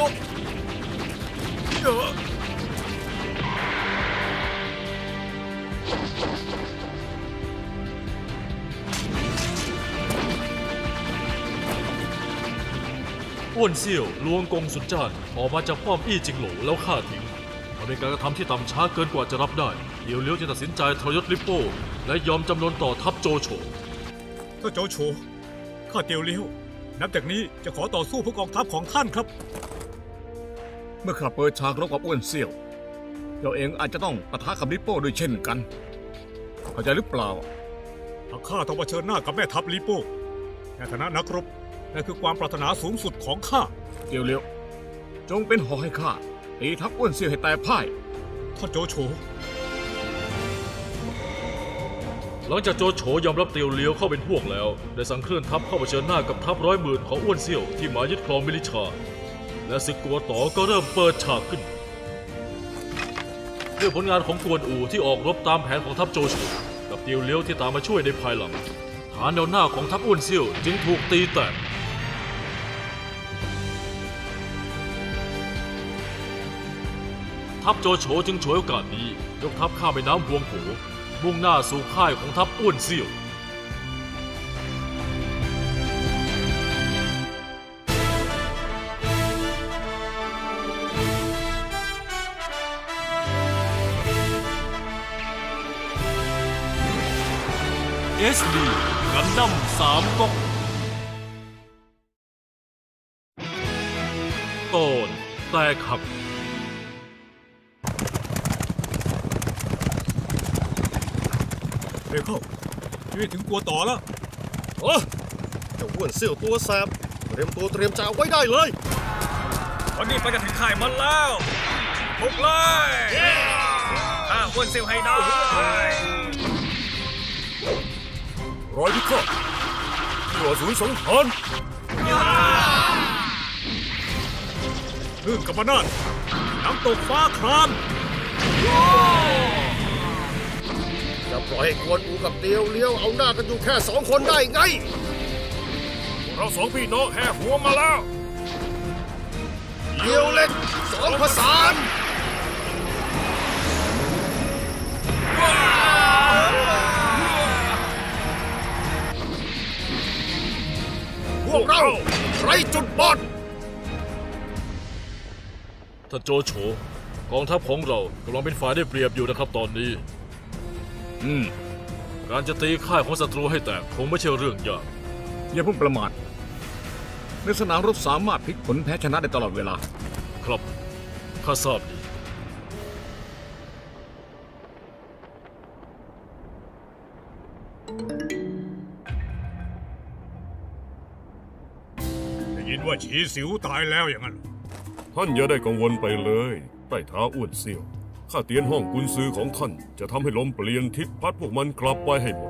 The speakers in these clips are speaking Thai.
ยกเอออ้วนเซี่ยวลวงกงสุนจานออกมาจากป้อมอี้จิงโหลแล้วฆ่าทิ้งมันเป็นการกระทำที่ต่ำช้าเกินกว่าจะรับได้ เดียวเลี้ยวจึงตัดสินใจทรยศลิปโป้และยอมจำนนต่อทัพโจโฉท่านโจโฉข้าเตียวเลี้ยว นับจากนี้จะขอต่อสู้เพื่อกองทัพของท่านครับ เมื่อข้าเปิดฉากรบกับอ้วนเซี่ยวเจ้าเองอาจจะต้องปะทะกับลิปโป้ด้วยเช่นกัน เข้าใจหรือเปล่า ถ้าข้าต้องเผชิญหน้ากับแม่ทัพลีโป้ในฐานะนักรบนั่นคือความปรารถนาสูงสุดของข้าเดียวเลี้ยวจงเป็นหอให้ข้าตีทัพอ้วนเซี่ยวให้แตกพ่ายท่านโจโฉหลังจากโจโฉยอมรับเตียวเลี้ยวเข้าเป็นพวกแล้ว ได้สั่งเคลื่อนทัพเข้าเผชิญหน้ากับทัพร้อยหมื่นของอ้วนเซี่ยวที่มายึดครองมิลิชา และศึกกัวต๋อก็เริ่มเปิดฉากขึ้น ด้วยผลงานของกวนอูที่ออกรบตามแผนของทัพโจโฉกับเตียวเลี้ยวที่ตามมาช่วยในภายหลังฐานแนวหน้าของทัพอ้วนเซี่ยวจึงถูกตีแตกทัพโจโฉจึงฉวยโอกาสนี้ ยกทัพข้ามแม่น้ำฮวงโหมุ่งหน้าสู่ค่ายของทัพอ้วนเซี่ยว SD กันดั้มสามก๊กตอนแตกหักเร็วเข้าชีวิตถึงกลัวต่อแล้วเออเจ้าอ้วนเซี่ยวตัวแสบเตรียมตัวเตรียมจะเอาไว้ได้เลย วันนี้ไปกันถึงค่ายมันแล้วบุกเลยข้าอ้วนเซลให้ได้ ร้อยพิฆาตที่ว่าศูนย์สงครามลื่นกับมานาดน้ำตกฟ้าครามจะปล่อยให้กวนอูกับเตียวเลี้ยวเอาหน้ากันอยู่แค่สองคนได้ไง เราสองพี่น้องแห่หัวมาแล้วเดียวเล็กสองผสาน วกเราไรจุดบอดท่านโจโฉกองทัพของเรากำลังเป็นฝ่ายได้เปรียบอยู่นะครับตอนนี้ อืม การจะตีค่ายของศัตรูให้แตกคงไม่ใช่เรื่องยาก อย่าเพิ่งประมาท ในสนามรบสามารถพลิกผลแพ้ชนะได้ตลอดเวลา ครับข้าทราบดีได้ ยินว่าฉีสิวตายแล้วอย่างนั้นหรอท่านอย่าได้กังวลไปเลย ใต้เท้าอ้วนเซี่ยว ข้าเตียนห้องกุนซือของท่านจะทำให้ลมเปลี่ยนทิศพัดพวกมันกลับไปให้หมด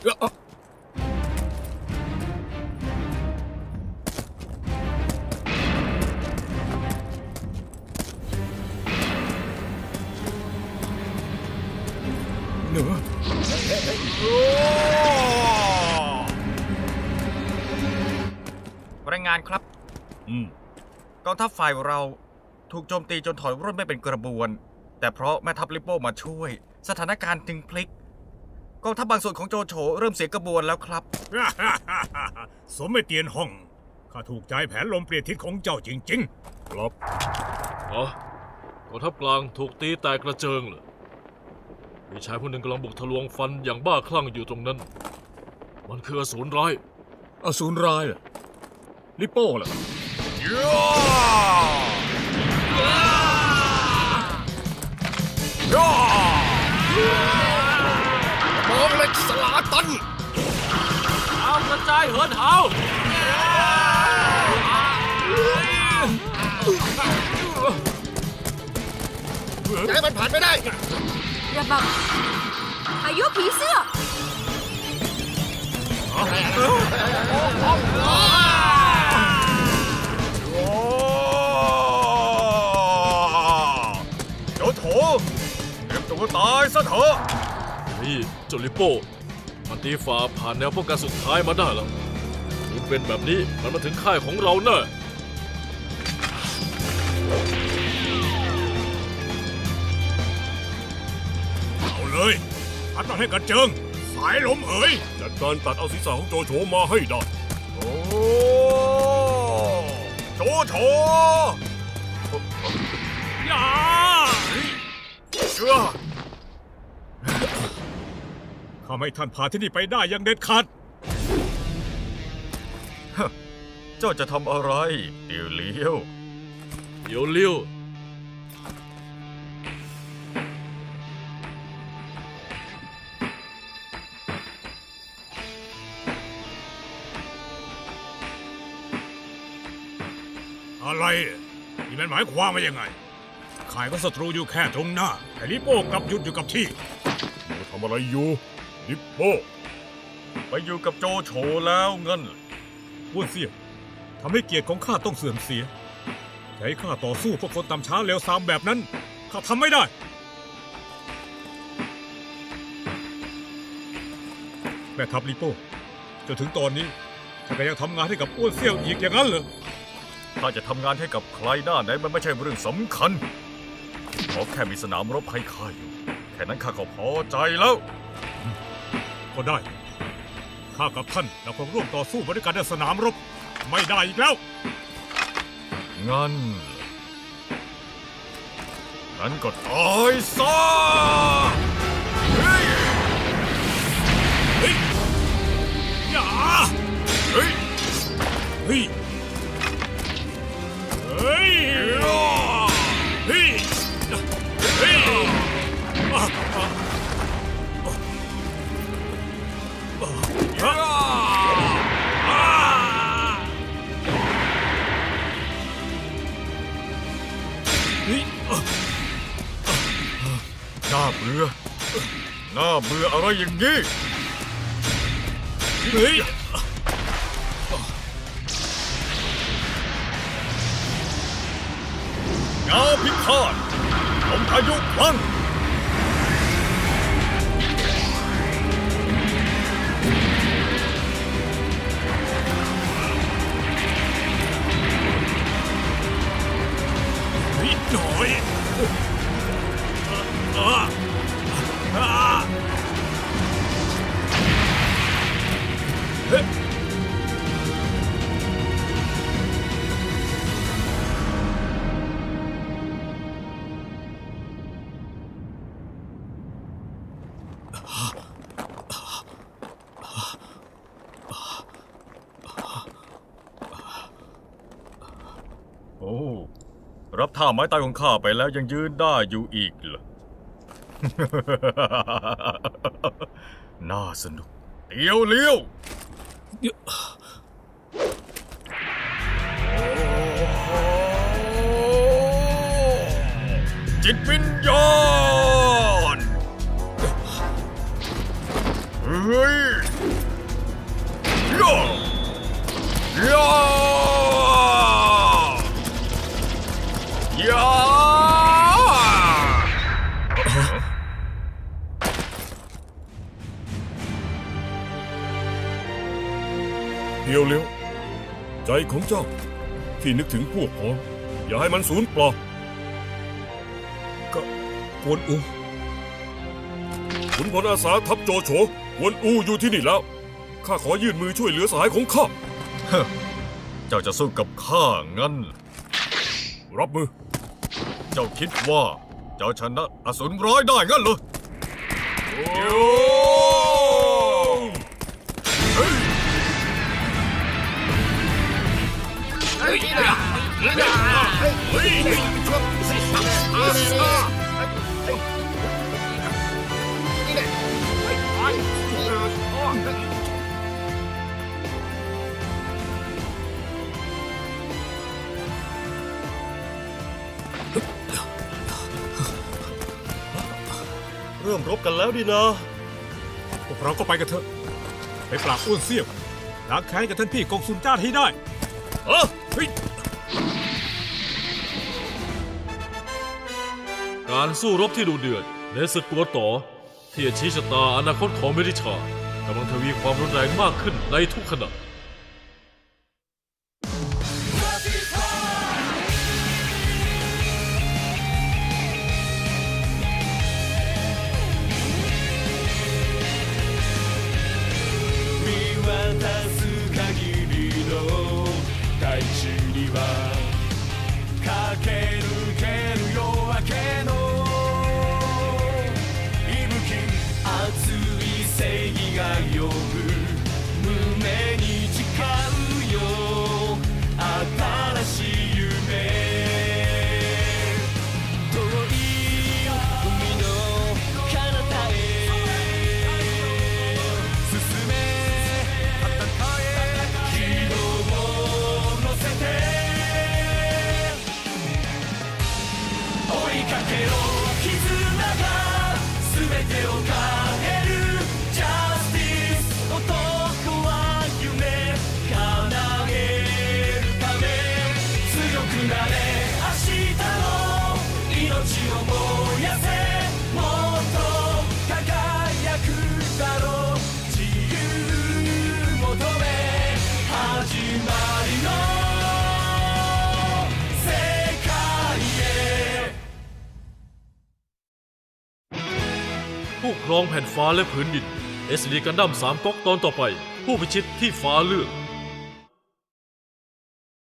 เหนือรายงานครับ อืมกองทัพฝ่ายเราถูกโจมตีจนถอยร่นไม่เป็นกระบวน แต่เพราะแม่ทัพลิโป้มาช่วย สถานการณ์จึงพลิก กองทัพบางส่วนของโจโฉเริ่มเสียกระบวนแล้วครับ สมไม่เตียนห้องข้าถูกใจแผนลมเปลี่ยนทิศของเจ้าจริงครับอ๋อกองทัพกลางถูกตีแตกกระเจิงเลยมีชายผู้หนึ่งกำลังบุกทะลวงฟันอย่างบ้าคลั่งอยู่ตรงนั้น มันคืออสูรร้ายอสูรร้ายเหรอลิปโป้เหรอมองเล็ก กันเอากระจายเหินเท้าอย่าให้มันผ่านไม่ได้อย่าบังอายุผีเสื้อโอ้โจโฉเตรียมตัวตายซะเถอะนี่เจลิโป้ มันตีฝ่าผ่านแนวป้องกันสุดท้ายมาได้แล้วคุณเป็นแบบนี้มันมาถึงค่ายของเราแน่เอาเลยพัดมันให้กระเจิง สายลมเอ๋ยจัดการตัดเอาศีรษะของโจโฉมาให้ได้โอ้โจโฉอย่าเชื่อ ข้าไม่ให้ท่านผ่านที่นี่ไปได้อยังเด็ดขาด เจ้าจะทำอะไร เดี๋ยวเลี้ยว เดี๋ยวเลี้ยว อะไรนี่มันหมายความว่ายังไง ขายก็ศัตรูอยู่แค่ตรงหน้าแต่ลิโป้กลับหยุดอยู่กับที่โมทำอะไรอยู่ ลิปโป้ไปอยู่กับโจโฉแล้วเงินอ้วนเสียทำให้เกียรติของข้าต้องเสื่อมเสียจะให้ข้าต่อสู้พวกคนต่ำช้าเลวทรามแบบนั้น ข้าทำไม่ได้ แม่ทัพลิโป้จนถึงตอนนี้ท่านก็ยังทำงานให้กับอ้วนเสี่ยวอีกอย่างนั้นเหรอถ้าจะทำงานให้กับใครด้าไหนมันไม่ใช่เรื่องสำคัญ ขอแค่มีสนามรบให้ข้าอยู่ แค่นั้นข้าก็พอใจแล้ว ก็ได้ ข้ากับท่านเราคงร่วมต่อสู้บริการในสนามรบ ไม่ได้อีกแล้ว งั้น งั้นก็ตายซะ น่าเบื่อน่าเบื่ออะไรอย่างนี้เฮ้ยเงาพิฆาตลมพายุพลัง รับท่าไม้ตายของข้าไปแล้วยังยืนได้อยู่อีกเหรอ น่าสนุกเตียวเลี้ยวจิตวิญญาณ เดียวเลี้ยว ใจของเจ้าที่นึกถึงพวกพ้องอย่าให้มันสูญเปล่าก็กวนอูขุนพลอาสาทัพโจโฉกวนอูอยู่ที่นี่แล้ว ข้าขอยื่นมือช่วยเหลือสหายของข้าเจ้าจะสู้กับข้างั้น รับมือ เจ้าคิดว่าเจ้าชนะอสูรร้ายได้งั้นเหรอ เริ่มรบกันแล้วดีนะ พวกเราก็ไปกันเถอะ ไปปราบอ้วนเซี่ยวล้างแค้นกับท่านพี่กงสุนจ้าให้ได้ เออ การสู้รบที่ดูเดือดในศึกกัวต่อที่จะชี้ชะตาอนาคตของเมริชากำลังทวีความรุนแรงมากขึ้นในทุกขณะ ครองแผ่นฟ้าและผืนดิน SD กันดั้มสามก๊กตอนต่อไป ผู้พิชิตที่ฟ้าเลือก